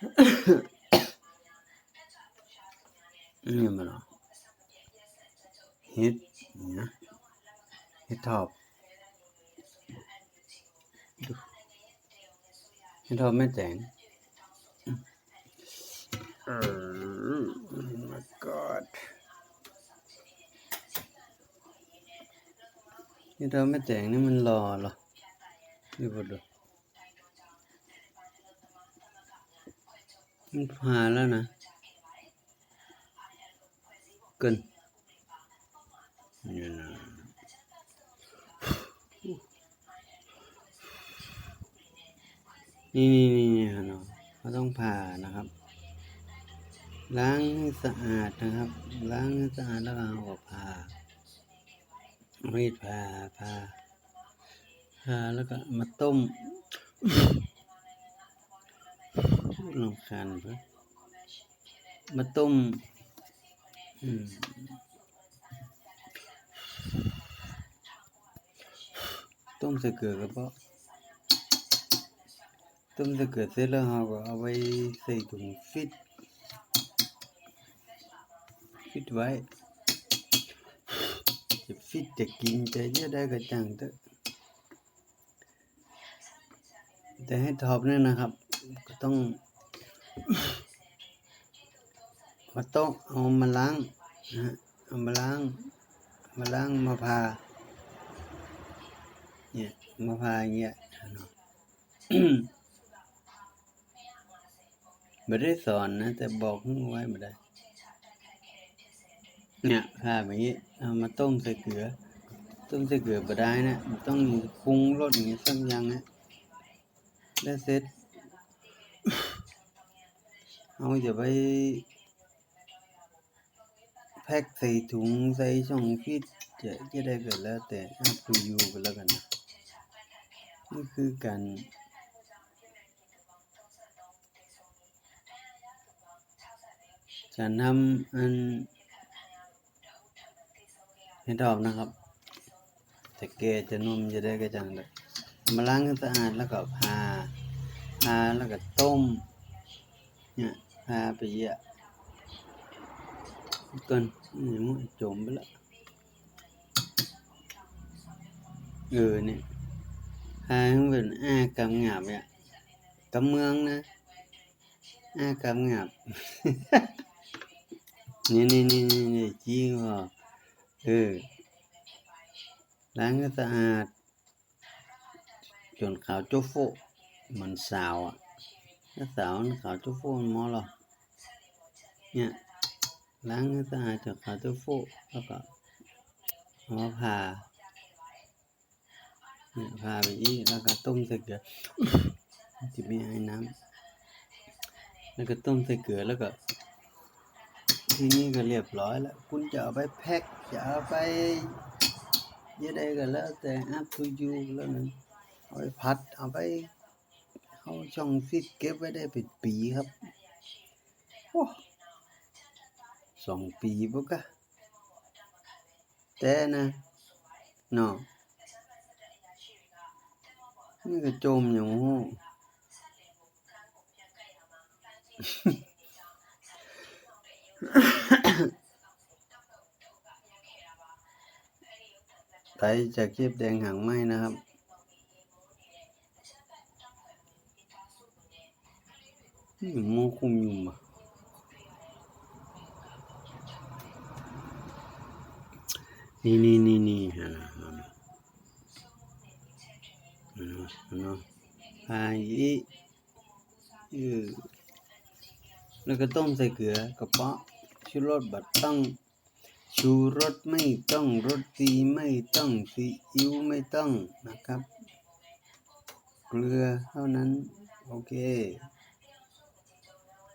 นี่มันเหรอเฮ็ดเนี่ยเฮ็ดทอบดูเฮ็ดทอบไม่แต่งเออ my god เฮ็ดทอบไม่แต่งนี่มันรอเหรอดูบ่ดู มันผ่านแล้วนะ เกินนี่นะนี่นี่นี่นี่เนาะเราต้องผ่านะครับ ล้างให้สะอาดนะครับ ล้างให้สะอาดแล้วเอาออกผ่ามีดผ่าผ่าผ่าแล้วก็มาต้ม ลำคาญเพื่อมาต้มต้มใส่เกลือก็เพราะต้มใส่เกลือเสร็จแล้วเราก็เอาไว้ใส่ถุงฟิตฟิตไว้จะฟิตจะกินจะเยอะได้ก็จังเถอะแต่ให้ทอบเนี่ยนะครับ ก็ต้อง มาต๊ะเอามาล้างนะฮะเอามาล้าง มาล้างมาพาเนี่ยมาพาอย่างเงี้ยเนาะไม่ได้สอนนะ แต่บอกไว้ไม่ได้ เนี่ยพาแบบนี้เอามาต้มใส่เกลือ ต้มใส่เกลือไม่ได้นะ ต้องปรุงรสอย่างเงี้ยสักอย่างนะแล้วเสร็จ เอาจะไปแพ็คใส่ถุงใส่ช่องฟิตจะจะได้ก็แล้วแต่ up to you ก็แล้วกันนะนี่คือการการทำอันให้ดอกนะครับแต่แกจะนุ่มจะได้กระจังเลยมาล้างให้สะอาดแล้วก็พาพาแล้วก็ต้มเนี่ย พาไปเยอะ cần ừ, muốn trộm với lại ừ nè hai hướng về a cầm ngạp vậy cầm mương nè a cầm ngạp nè nè nè nè nè chi vào ừ ล้างให้สะอาดจนขาวโจโฟเห เนี่ยล้างให้สะอาดจากขาตัวฟูแล้วก็เอามาผ่าเนี่ยผ่าไปอีกแล้วก็ต้มใส่เกลือจะมีไอ้น้ำแล้วก็ต้มใส่เกลือแล้วก็ ทีนี้ก็เรียบร้อยแล้ว คุณจะเอาไปแพ็คจะเอาไปยอะได้ก็แล้วแต่ up to you แล้วนั้นเอาไปพัดเอาไปเข้าช่องฟิตเก็บไว้ได้เป็นปีครับโอ้ สองปีปุ๊กะแต่นะเนาะนี่ก็จมอย่างหูไตจากเก็บแดงหางไหมนะครับนี่มคุมยุมอะ นี่นี่นี่นี่ฮะนะฮะนะฮะนะฮะนะพาอีเออแล้วก็ต้มใส่เกลือกระเปาะชูรสบัดต้อง ชูรสไม่ต้องรสดีไม่ต้องซีอิ๊วไม่ต้องนะครับ เกลือเท่านั้น โอเค